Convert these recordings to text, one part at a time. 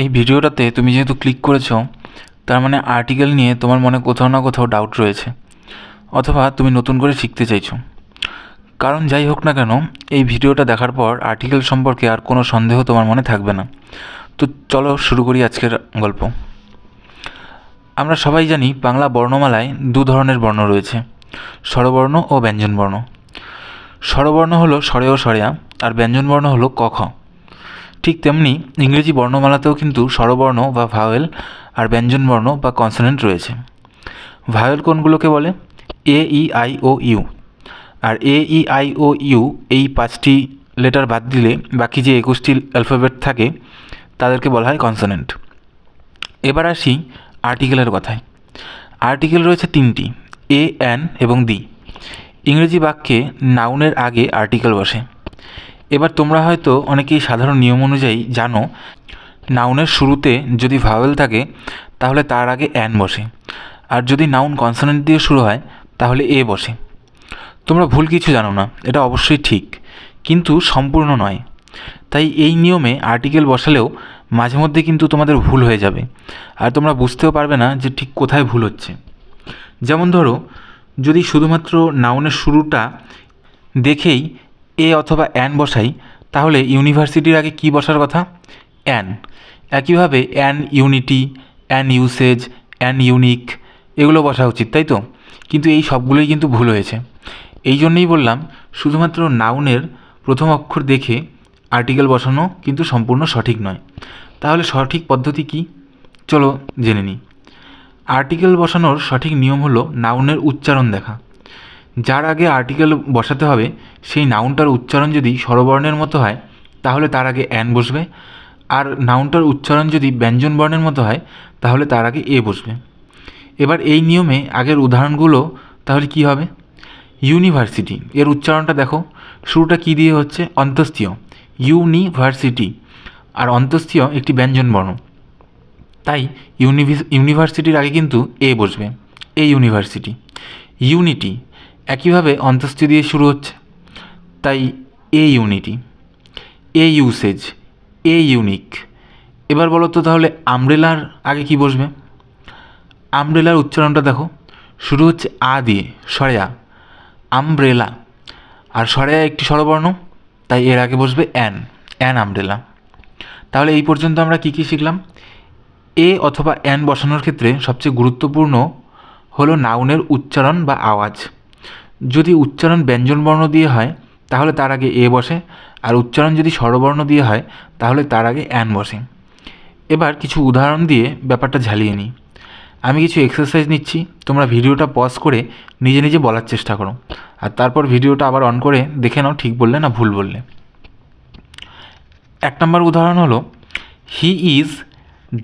এই ভিডিওটাতে তুমি যেহেতু ক্লিক করেছ, তার মানে আর্টিকেল নিয়ে তোমার মনে কোথাও না কোথাও ডাউট রয়েছে, অথবা তুমি নতুন করে শিখতে চাইছো। কারণ যাই হোক না কেন, এই ভিডিওটা দেখার পর আর্টিকেল সম্পর্কে আর কোনো সন্দেহ তোমার মনে থাকবে না। তো চলো শুরু করি আজকের গল্প। আমরা সবাই জানি বাংলা বর্ণমালায় দু ধরনের বর্ণ রয়েছে, স্বরবর্ণ ও ব্যঞ্জনবর্ণ। স্বরবর্ণ হলো স্বরে ও স্বরেয়া, আর ব্যঞ্জনবর্ণ হলো ক খ। ঠিক তেমনি ইংরেজি বর্ণমালাতেও কিন্তু স্বরবর্ণ বা ভাওয়েল আর ব্যঞ্জনবর্ণ বা কনসোনেন্ট রয়েছে। ভাওয়েল কোনগুলোকে বলে? A, E, I, O, U. R A, E, I, O, U এই পাঁচটি লেটার বাদ দিলে বাকি যে একুশটি অ্যালফাবেট থাকে, তাদেরকে বলা হয় কনসোনেন্ট। এবার আসি আর্টিকেলের কথায়। আর্টিকেল রয়েছে তিনটি, এ অ্যান এবং দি। ইংরেজি বাক্যে নাউনের আগে আর্টিকেল বসে। এবার তোমরা হয়তো অনেকেই সাধারণ নিয়ম অনুযায়ী জানো, নাউনের শুরুতে যদি ভাওয়েল থাকে, তাহলে তার আগে অ্যান বসে। আর যদি নাউন কনসোনেন্ট দিয়ে শুরু হয়, তাহলে এ বসে। তোমরা ভুল কিছু জানো না, এটা অবশ্যই ঠিক, কিন্তু সম্পূর্ণ নয়। তাই এই নিয়মে আর্টিকেল বসালেও মাঝে মধ্যে কিন্তু তোমাদের ভুল হয়ে যাবে, আর তোমরা বুঝতেও পারবে না যে ঠিক কোথায় ভুল হচ্ছে। যেমন ধরো, যদি শুধুমাত্র নাউনের শুরুটা দেখেই এ অথবা অ্যান বসাই, তাহলে ইউনিভার্সিটির আগে কি বসার কথা? অ্যান। একইভাবে an unity, an usage, an unique, এগুলো বসা উচিত, তাই তো? কিন্তু এই সবগুলোই কিন্তু ভুল হয়েছে। এই জন্যই বললাম, শুধুমাত্র নাউনের প্রথম অক্ষর দেখে আর্টিকেল বসানো কিন্তু সম্পূর্ণ সঠিক নয়। তাহলে সঠিক পদ্ধতি কি? চলো জেনে নিই আর্টিকেল বসানোর সঠিক নিয়ম হলো নাউনের উচ্চারণ দেখা। যার আগে আর্টিকেল বসাতে হবে, সেই নাউনটার উচ্চারণ যদি স্বরবর্ণের মতো হয়, তাহলে তার আগে অ্যান বসবে। আর নাউনটার উচ্চারণ যদি ব্যঞ্জন বর্ণের মতো হয়, তাহলে তার আগে এ বসবে। এবার এই নিয়মে আগের উদাহরণগুলো, তাহলে কি হবে? ইউনিভার্সিটি এর উচ্চারণটা দেখো। শুরুটা কি দিয়ে হচ্ছে? অন্তস্তীয় ইউনিভার্সিটি আর অন্তস্তীয় একটি ব্যঞ্জন বর্ণ তাই ইউনিভার্সিটির আগে কিন্তু এ বসবে। এ ইউনিভার্সিটি ইউনিটি একইভাবে অন্তস্থ দিয়ে শুরু হচ্ছে। তাই a unity a usage a unique এবার বলো তো তাহলে আমব্রেলার আগে কি বসবে? আমব্রেলার উচ্চারণটা দেখো। শুরু হচ্ছে আ দিয়ে, সরেয়া। আমব্রেলা আর সরেয়া একটি স্বরবর্ণ, তাই এর আগে বসবে অ্যান অ্যান আমব্রেলা তাহলে এই পর্যন্ত আমরা কী কী শিখলাম? এ অথবা অ্যান বসানোর ক্ষেত্রে সবচেয়ে গুরুত্বপূর্ণ হলো নাউনের উচ্চারণ বা আওয়াজ। যদি উচ্চারণ ব্যঞ্জনবর্ণ দিয়ে হয়, তাহলে তার আগে এ বসে, আর উচ্চারণ যদি স্বরবর্ণ দিয়ে হয়, তাহলে তার আগে অ্যান বসে। এবার কিছু উদাহরণ দিয়ে ব্যাপারটা ঝালিয়ে নিই। আমি কিছু এক্সারসাইজ নিচ্ছি, তোমরা ভিডিওটা পজ করে নিজে নিজে বলার চেষ্টা করো। আর তারপর ভিডিওটা আবার অন করে দেখে নাও ঠিক বললে না ভুল বললে। এক নম্বর উদাহরণ হলো হি ইজ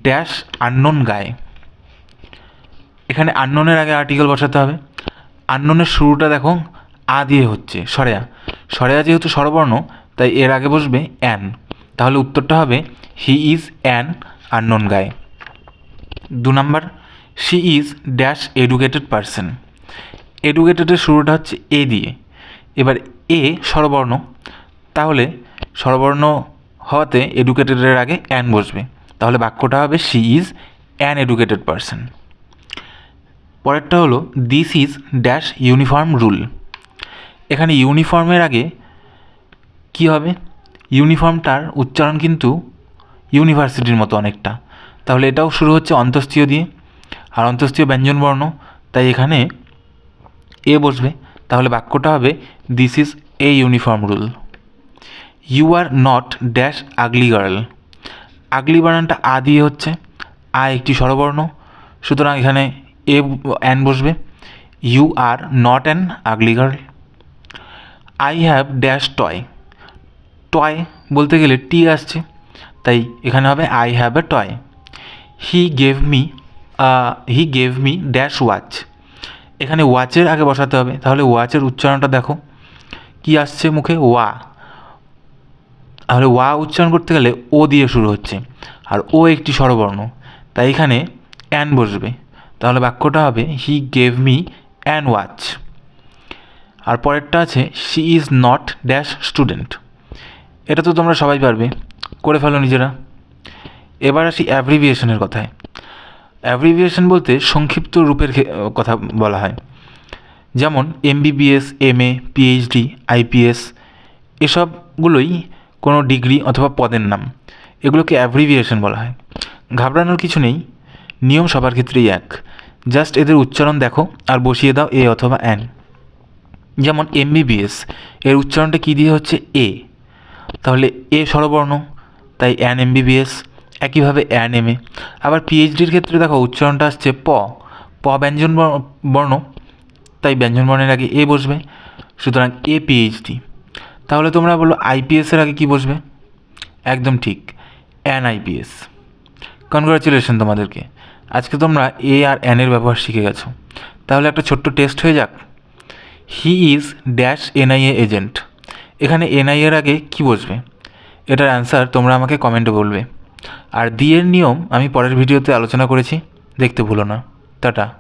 ড্যাশ আননোন গায়ে এখানে আননোনের আগে আর্টিকেল বসাতে হবে। আননোনের শুরুটা দেখো, আ দিয়ে হচ্ছে, সরেয়া। সরেয়া যেহেতু স্বরবর্ণ, তাই এর আগে বসবে অ্যান। তাহলে উত্তরটা হবে, হি ইজ অ্যান আননোন গায়ে। দু number, she is dash educated person. এডুকেটেডের শুরুটা হচ্ছে এ দিয়ে। এবার এ স্বরবর্ণ, তাহলে স্বরবর্ণ হওয়াতে এডুকেটেডের আগে অ্যান বসবে। তাহলে বাক্যটা হবে, she is an educated person. পরেরটা হলো this is dash uniform rule এখানে ইউনিফর্মের আগে কি হবে? ইউনিফর্মটার উচ্চারণ কিন্তু ইউনিভার্সিটির মতো অনেকটা। তাহলে এটাও শুরু হচ্ছে অন্তস্তীয় দিয়ে। আর অন্তস্তীয় ব্যঞ্জনবর্ণ তাই এখানে এ বসবে। তাহলে বাক্যটা হবে this is a uniform rule you are not dash ugly girl ugly বানানটা আ দিয়ে হচ্ছে। আ একটি স্বরবর্ণ। সুতরাং এখানে এ অ্যান বসবে। You are not an ugly girl. I have dash toy. Toy বলতে গেলে টি আসছে, তাই এখানে হবে I have a toy. He gave me he gave me dash watch. এখানে ওয়াচের আগে বসাতে হবে, তাহলে ওয়াচের উচ্চারণটা দেখো। কি আসছে মুখে? ওয়া। তাহলে ওয়া উচ্চারণ করতে গেলে ও দিয়ে শুরু হচ্ছে, আর ও একটি স্বরবর্ণ। তাই এখানে অ্যান বসবে। তাহলে বাক্যটা হবে he gave me an watch আর পরেরটা আছে she is not dash student এটা তো তোমরা সবাই পারবে, করে ফেলো নিজেরা। এবার আসি অ্যাব্রিভিয়েশনের কথায়। অ্যাব্রিভিয়েশন বলতে সংক্ষিপ্ত রূপের কথা বলা হয়। যেমন MBBS M A PhD IPS এসবগুলোই কোনো ডিগ্রি অথবা পদের নাম। এগুলোকে অ্যাব্রিভিয়েশন বলা হয়। ঘাবড়ানোর কিছু নেই। নিয়ম সবার ক্ষেত্রেই এক। জাস্ট এদের উচ্চারণ দেখো আর বসিয়ে দাও এ অথবা অ্যান যেমন এমবিবিএস এর উচ্চারণটা কী দিয়ে হচ্ছে এ? তাহলে এ স্বরবর্ণ, তাই অ্যান এমবিবিএস একইভাবে অ্যান এম এ আবার পিএইচডির ক্ষেত্রে দেখো উচ্চারণটা আসছে প। প ব্যঞ্জন বর্ণ- তাই ব্যঞ্জন বর্ণের আগে এ বসবে, সুতরাং এ পিএইচডি তাহলে তোমরা বলো আইপিএসের আগে কি বসবে? একদম ঠিক অ্যান আইপিএস কনগ্রাচুলেশন তোমাদেরকে। আজকে তোমরা এ আর অ্যানের ব্যবহার শিখে গেছো। তাহলে একটা ছোট্ট টেস্ট হয়ে যাক। He is dash NIA agent এখানে এনআইএর আগে কি বসবে? এটার অ্যান্সার তোমরা আমাকে কমেন্টে বলবে। আর দিয়ের নিয়ম আমি পরের ভিডিওতে আলোচনা করেছি। দেখতে ভুলো না। টাটা।